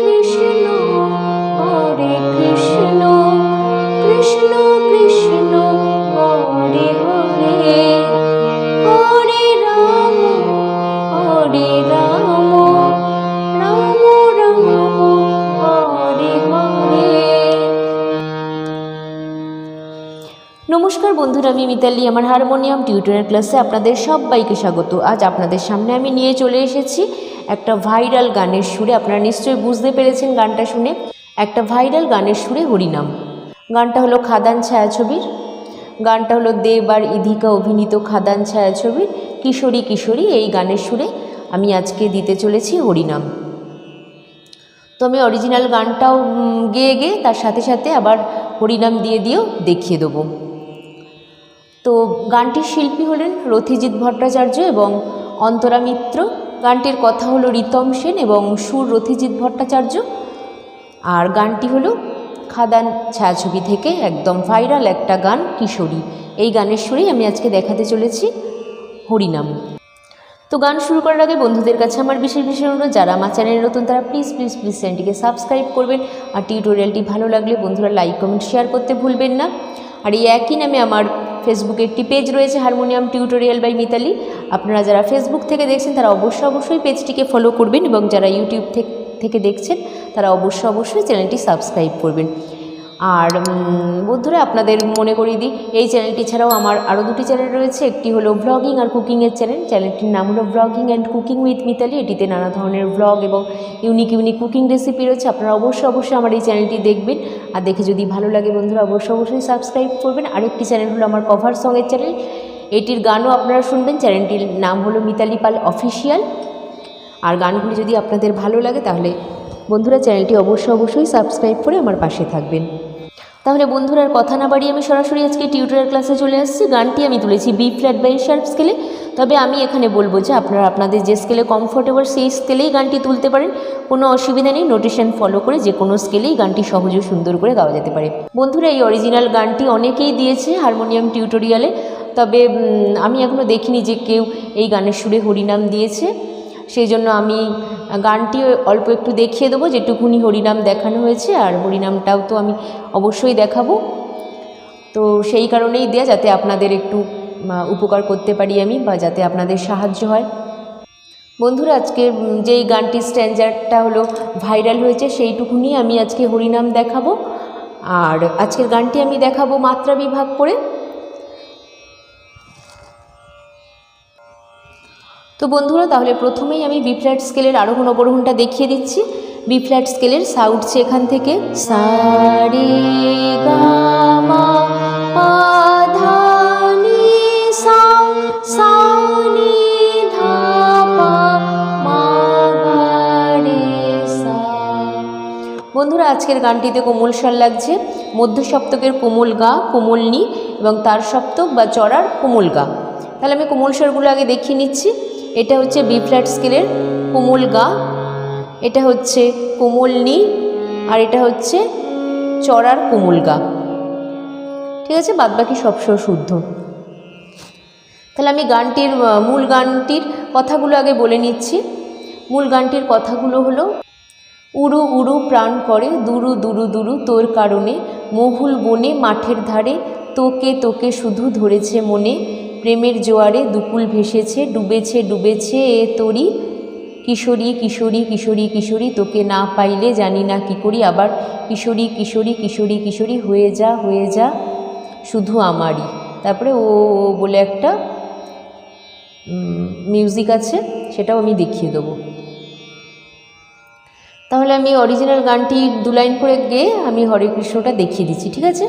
কৃষ্ণ হরে কৃষ্ণ। নমস্কার বন্ধুরা, আমি মিতালি, আমার হারমোনিয়াম টিউটোরিয়াল ক্লাসে আপনাদের সবাইকে স্বাগত। আজ আপনাদের সামনে আমি নিয়ে চলে এসেছি একটা ভাইরাল গানের সুরে। আপনারা নিশ্চয়ই বুঝতে পেরেছেন গানটা শুনে। একটা ভাইরাল গানের সুরে হরিনাম। গানটা হলো খাদান ছায়াছবির। গানটা হলো দেব আর ইধিকা অভিনীত খাদান ছায়াছবির। কিশোরী কিশোরী, এই গানের সুরে আমি আজকে দিতে চলেছি হরিনাম। তো আমি অরিজিনাল গানটাও গেয়ে গেয়ে তার সাথে সাথে আবার হরিনাম দিয়ে দিয়েও দেখিয়ে দেবো। তো গানটির শিল্পী হলেন রথিজিৎ ভট্টাচার্য এবং অন্তরা মিত্র। গানটির কথা হলো রিতম সেন এবং সুর রথিজিৎ ভট্টাচার্য। আর গানটি হলো খাদান ছায়াছবি থেকে একদম ভাইরাল একটা গান, কিশোরী। এই গানের সুরেই আমি আজকে দেখাতে চলেছি হরিনাম। তো গান শুরু করার আগে বন্ধুদের কাছে আমার বিশেষ বিশেষ অনুরোধ, যারা আমার চ্যানেলে নতুন তারা প্লিজ প্লিজ প্লিজ চ্যানেলটিকে সাবস্ক্রাইব করবেন। আর টিউটোরিয়ালটি ভালো লাগলে বন্ধুরা লাইক কমেন্ট শেয়ার করতে ভুলবেন না। আর এই একই নামে আমার ফেসবুকে একটি পেজ রয়েছে হারমোনিয়াম টিউটোরিয়াল বাই মিতালি আপনারা যারা ফেসবুক থেকে দেখছেন, তারা অবশ্যই অবশ্যই পেজটিকে ফলো করবেন এবং যারা ইউটিউব থেক- দেখছেন, তারা অবশ্যই অবশ্যই চ্যানেলটি সাবস্ক্রাইব করবেন। আর বন্ধুরা, আপনাদের মনে করিয়ে দিই, এই চ্যানেলটি ছাড়াও আমার আরও দুটি চ্যানেল রয়েছে। একটি হলো ব্লগিং আর কুকিংয়ের চ্যানেল চ্যানেলটির নাম হলো blogging and cooking with Mitali এটিতে নানা ধরনের ব্লগ এবং ইউনিক ইউনিক কুকিং রেসিপি রয়েছে। আপনারা অবশ্যই অবশ্যই আমার এই চ্যানেলটি দেখবেন। আর দেখে যদি ভালো লাগে বন্ধুরা, অবশ্যই অবশ্যই সাবস্ক্রাইব করবেন। আরেকটি চ্যানেল হলো আমার কভার সঙের চ্যানেল এটির গানও আপনারা শুনবেন। চ্যানেলটির নাম হলো মিতালি পাল অফিসিয়াল আর গানগুলি যদি আপনাদের ভালো লাগে, তাহলে বন্ধুরা, চ্যানেলটি অবশ্যই অবশ্যই সাবস্ক্রাইব করে আমার পাশে থাকবেন। তাহলে বন্ধুরা, আর কথা না বাড়িয়ে আমি সরাসরি আজকে টিউটোরিয়াল ক্লাসে চলে আসছি। গানটি আমি তুলেছি বি ফ্ল্যাট বাই শার্প স্কেলে তবে আমি এখানে বলব যে আপনারা আপনাদের যে স্কেলে কমফোর্টেবল সেই স্কেলেই গানটি তুলতে পারেন। কোনো অসুবিধা নেই নোটেশন ফলো করে যে কোনো স্কেলেই গানটি সহজ সুন্দর করে গাওয়া যেতে পারে। বন্ধুরা, এই অরিজিনাল গানটি অনেকেই দিয়েছে হারমোনিয়াম টিউটোরিয়ালে তবে আমি এখনও দেখিনি যে কেউ এই গানের সুরে হরিনাম দিয়েছে। সেই জন্য আমি গানটি অল্প একটু দেখিয়ে দেবো, যেটুকুনি হরিনাম দেখানো হয়েছে, আর হরিনামটাও তো আমি অবশ্যই দেখাবো। তো সেই কারণেই দেয়া, যাতে আপনাদের একটু উপকার করতে পারি আমি, বা যাতে আপনাদের সাহায্য হয়। বন্ধুরা, আজকে যেই গানটির স্ট্যান্ডার্ডটা হলো ভাইরাল হয়েছে, সেইটুকুনি আমি আজকে হরিনাম দেখাবো। আর আজকের গানটি আমি দেখাবো মাত্রা বিভাগ করে। তো বন্ধুরা, তাহলে প্রথমেই আমি বি ফ্ল্যাট স্কেলের আরোহণ অবরোহণটা দেখিয়ে দিচ্ছি। বি ফ্ল্যাট স্কেলের সা উঠছে এখান থেকে। পা বন্ধুরা, আজকের গানটিতে কোমল স্বর লাগছে। মধ্য সপ্তকের কোমল গা, কোমল নি এবং তার সপ্তক বা চড়ার কোমল গা। তাহলে আমি কোমল স্বরগুলো আগে দেখিয়ে নিচ্ছি। এটা হচ্ছে বি ফ্ল্যাট স্কেলের কোমল গা, এটা হচ্ছে কোমল নি, আর এটা হচ্ছে চড়ার কোমল গা। ঠিক আছে? বাদবাকি সব স্বর শুদ্ধ। তাহলে আমি গানটির মূল গানটির কথাগুলো আগে বলে নিচ্ছি। মূল গানটির কথাগুলো হলো, উড়ু উড়ু প্রাণ করে, দুরু দুরু দুরু তোর কারণে, মহুল বনে মাঠের ধারে, তোকে তোকে শুধু ধরেছে মনে প্রেমের জোয়ারে দুকুল ভেসেছে, ডুবেছে ডুবেছে এ তরি। কিশোরী কিশোরী কিশোরী কিশোরী, তোকে না পাইলে জানি না কি করি। আবার কিশোরী কিশোরী কিশোরী কিশোরী, হয়ে যা হয়ে যা, শুধু আমারই। তারপরে ও বলে একটা মিউজিক আছে, সেটাও আমি দেখিয়ে দেবো। তাহলে আমি অরিজিনাল গানটি দু লাইন করে গেয়ে আমি হরে কৃষ্ণটা দেখিয়ে দিচ্ছি, ঠিক আছে?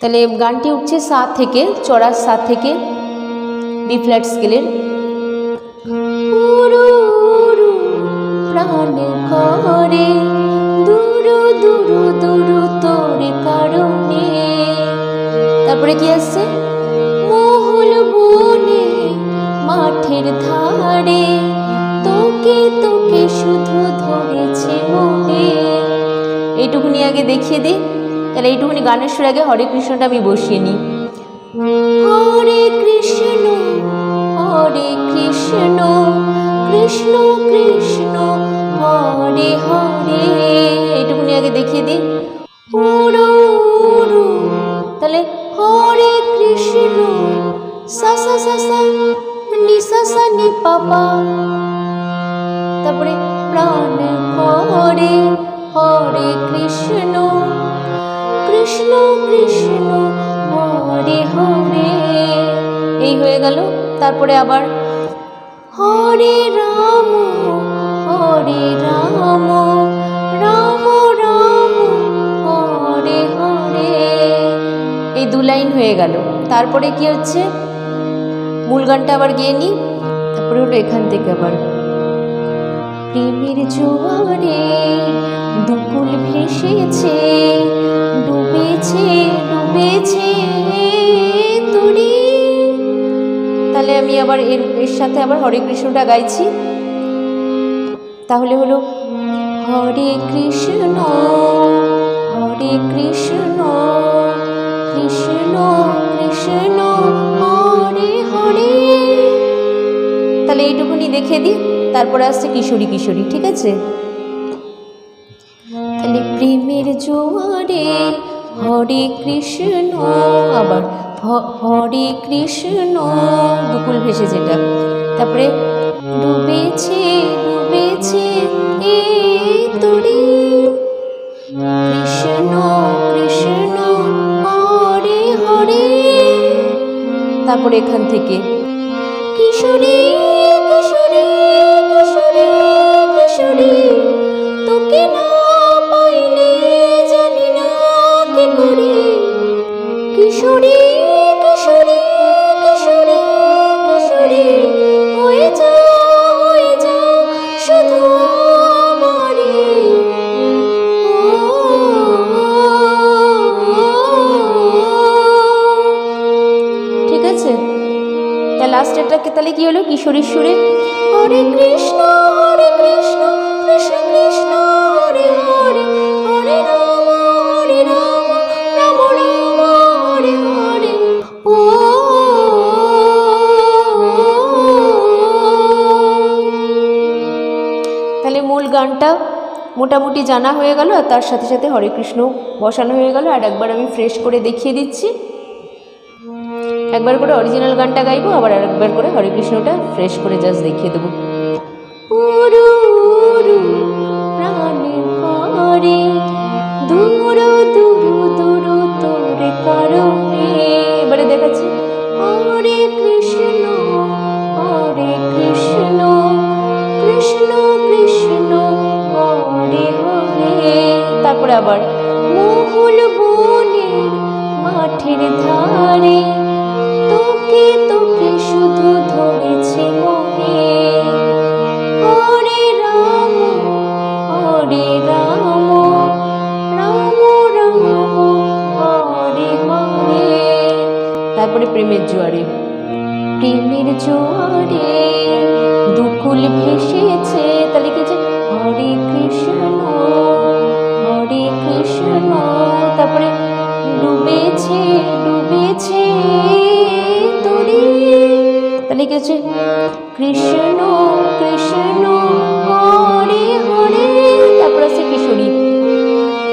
তাহলে গানটি উঠছে সা থেকে চড়ার সা থেকে বি ফ্ল্যাট স্কেলের দুরু দুরু তারপরে কি আসছে? মহল বনে, মাঠের ধারে, তোকে তোকে শুধু ধরেছে মনে। এইটুকুনি আগে দেখিয়ে দিই তাহলে এইটুকুনি গানের সুর আগে হরে কৃষ্ণটা আমি বসিয়ে নিই। হরে কৃষ্ণ হরে কৃষ্ণ কৃষ্ণ কৃষ্ণ, হরে হরে। হরে এই হয়ে গেল। তারপরে আবার হরে রাম হরে রাম রাম রাম, হরে হরে। এই দু লাইন হয়ে গেল। তারপরে কি হচ্ছে? মূল গানটা আবার গিয়ে নিই তারপরে হলো এখান থেকে আবার। প্রেমের জোয়ারে দুকুল ভেসেছে, ডুবেছে ডুবেছে। তাহলে আমি আবার এর এর সাথে আবার হরে কৃষ্ণটা গাইছি। তাহলে হলো, হরে কৃষ্ণ হরে কৃষ্ণ কৃষ্ণ কৃষ্ণ, হরে হরে। তাহলে এইটুকুনি দেখে দিই, তারপরে আসছে কিশোরী কিশোরী, ঠিক আছে? তাহলে প্রেমের জোয়ারে হরে কৃষ্ণ, আবার হরে কৃষ্ণ। দুকুল ভেসে যেটা। তারপরে, ডুবেছে ডুবেছে কৃষ্ণ কৃষ্ণ, হরে হরে। তারপরে এখান থেকে, কিশোরী তাহলে কি হলো? কিশোরীর সুরে হরে কৃষ্ণ হরে কৃষ্ণ কৃষ্ণ কৃষ্ণ, হরে হরে হরে রাম হরে রাম রাম রাম, হরে হরে। ও, তাহলে মূল গানটা মোটামুটি জানা হয়ে গেল, আর তার সাথে সাথে হরে কৃষ্ণ বসানো হয়ে গেল, আর একবার আমি ফ্রেশ করে দেখিয়ে দিচ্ছি। একবার করে অরিজিনাল গানটা গাইবো, আবার আরেকবার করে হরে কৃষ্ণটা ফ্রেশ করে জাস্ট দেখিয়ে দেবো। এবারে হরে কৃষ্ণ হরে কৃষ্ণ কৃষ্ণ কৃষ্ণ তারপরে আবার মহুল বনের মাঠের ধারে তোকে ধরেছে মনে। হরে রাম হরে তারপরে প্রেমের জোয়ারে। প্রেমের জোয়ারে দুকুল ভেসেছে তাহলে কি হরে কৃষ্ণ হরে কৃষ্ণ। তারপরে, ডুবেছে ডুবেছে। তাহলে কি হচ্ছে? কৃষ্ণ কৃষ্ণ, হরে হরে, তারপর আছে কিশোরী।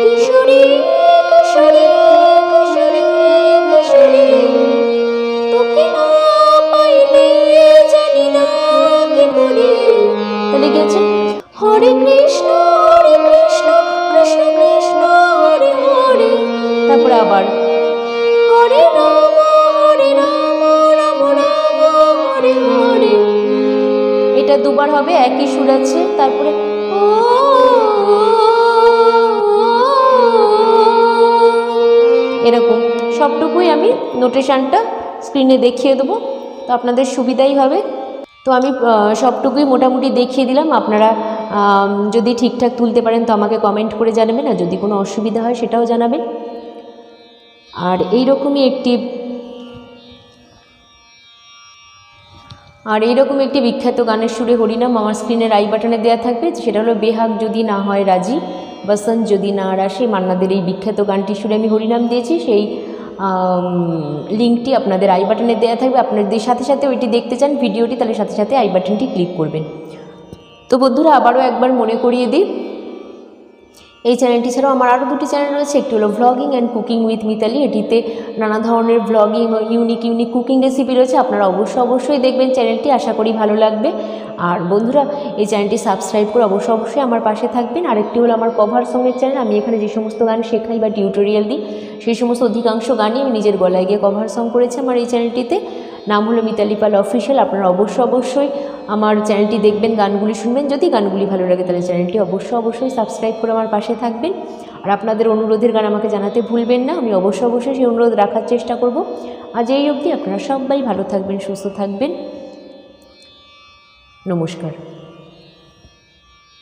কিশোরী কিশোরী হরে কৃষ্ণ কৃষ্ণ তারপরে আবার। হরে রাম এটা দুবার হবে, একই সুর আছে তারপরে এরকম। সবটুকুই আমি নোটেশানটা স্ক্রিনে দেখিয়ে দেবো। তো আপনাদের সুবিধাই হবে। তো আমি সবটুকুই মোটামুটি দেখিয়ে দিলাম। আপনারা যদি ঠিকঠাক তুলতে পারেন, তো আমাকে কমেন্ট করে জানাবেন। আর যদি কোনো অসুবিধা হয়, সেটাও জানাবেন। আর এই রকমই একটি আর এইরকম একটি বিখ্যাত গানের সুরে হরিনাম আমার স্ক্রিনের আই বাটনে দেওয়া থাকবে, সেটা হলো বেহাগ যদি না হয় রাজি, বসন্ত যদি না আসে মান্নাদের এই বিখ্যাত গানটি সুরে আমি হরিনাম দিয়েছি, সেই লিঙ্কটি আপনাদের আই বাটনে দেওয়া থাকবে, আপনাদের সাথে সাথে ওইটি দেখতে চান, ভিডিওটি তাহলে সাথে সাথে আই বাটনটি ক্লিক করবেন। তো বন্ধুরা, আবারও একবার মনে করিয়ে দিই এই চ্যানেলটি ছাড়াও আমার আরও দুটি চ্যানেল রয়েছে। একটি হলো vlogging and cooking with Mitali এটিতে নানা ধরনের ভ্লগিং ও ইউনিক ইউনিক কুকিং রেসিপি রয়েছে। আপনারা অবশ্যই অবশ্যই দেখবেন চ্যানেলটি আশা করি ভালো লাগবে। আর বন্ধুরা, এই চ্যানেলটি সাবস্ক্রাইব করে অবশ্যই অবশ্যই আমার পাশে থাকবেন। আরেকটি হলো আমার কভার সঙ্গের চ্যানেল আমি এখানে যে সমস্ত গান শেখাই বা টিউটোরিয়াল দিই, সেই সমস্ত অধিকাংশ গানই আমি নিজের গলায় গিয়ে কভার সং করেছি আমার এই চ্যানেলটিতে নাম হলো মিতালি পাল অফিসিয়াল, আপনারা অবশ্যই অবশ্যই আমার চ্যানেলটি দেখবেন, গানগুলি শুনবেন। যদি গানগুলি ভালো লাগে, তাহলে চ্যানেলটি অবশ্যই অবশ্যই সাবস্ক্রাইব করে আমার পাশে থাকবেন। আর আপনাদের অনুরোধের গান আমাকে জানাতে ভুলবেন না, আমি অবশ্যই অবশ্যই সেই অনুরোধ রাখার চেষ্টা করব। আজ এই অবধি আপনারা সবাই ভালো থাকবেন, সুস্থ থাকবেন। নমস্কার।